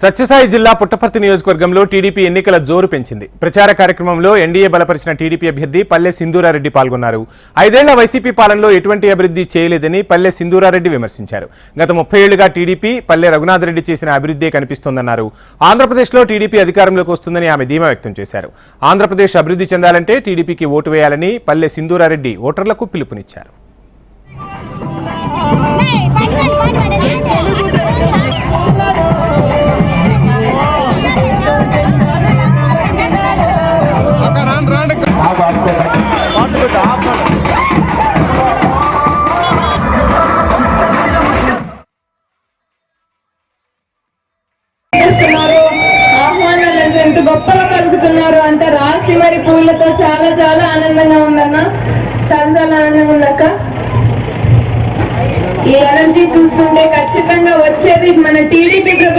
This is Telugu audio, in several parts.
సత్యసాయి జిల్లా పుట్టపర్తి నియోజకవర్గంలో టీడీపీ ఎన్నికల జోరు పెంచింది. ప్రచార కార్యక్రమంలో ఎన్డీఏ బలపరిచిన టీడీపీ అభ్యర్థి పల్లె సింధూరారెడ్డి పాల్గొన్నారు. ఐదేళ్ళ వైసీపీ పాలనలో ఎటువంటి అభివృద్ధి చేయలేదని పల్లె సింధూరారెడ్డి విమర్శించారు. గత ముప్పై ఏళ్ళుగా టీడీపీ పల్లె రఘునాథరెడ్డి చేసిన అభివృద్ధే కనిపిస్తోందన్నారు. ఆంధ్రప్రదేశ్లో టీడీపీ అధికారంలోకి వస్తుందని ఆమె ధీమా వ్యక్తం చేశారు. ఆంధ్రప్రదేశ్ అభివృద్ధి చెందాలంటే టీడీపీకి ఓటు వేయాలని పల్లె సింధూరారెడ్డి ఓటర్లకు పిలుపునిచ్చారు. ఎంత ఎంత గొప్పగా పలుకుతున్నారు అంత రాసి మరి పూలతో చాలా చాలా ఆనందంగా ఉందన్న. చాలా చాలా ఆనందంగా ఉందక్క. ఈ ఎనర్జీ చూస్తుంటే ఖచ్చితంగా వచ్చేది మన టీడీపీ ప్రభుత్వం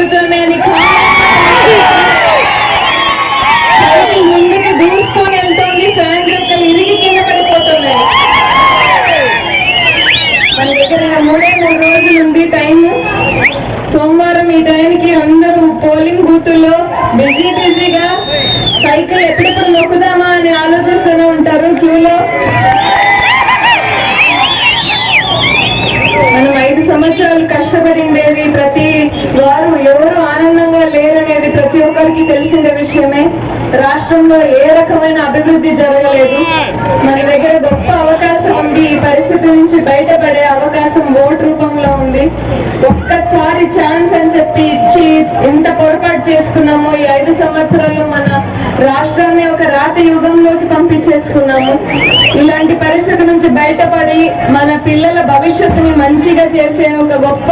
మూడే మూడు రోజులు ఉంది టైం సోమవారం ఈ టైంకి అందరూ పోలింగ్ బూతుల్లో బిజీ బిజీగా సైకిల్ ఎప్పుడెప్పుడు నొక్కుదామా అని ఆలోచిస్తూనే ఉంటారు క్యూలో మనం ఐదు సంవత్సరాలు కష్టపడిండేది ప్రతి వారు ఎవరు ఆనందంగా లేరనేది ప్రతి ఒక్కరికి తెలిసిన విషయమే. రాష్ట్రంలో ఏ రకమైన అభివృద్ధి జరగలేదు. ఎంత పొరపాటు చేసుకున్నామో ఈ ఐదు సంవత్సరాలు మన రాష్ట్రాన్ని ఒక రాత యుగంలోకి పంపించేసుకున్నాము. ఇలాంటి పరిస్థితి నుంచి బయటపడి మన పిల్లల భవిష్యత్తుని మంచిగా చేసే ఒక గొప్ప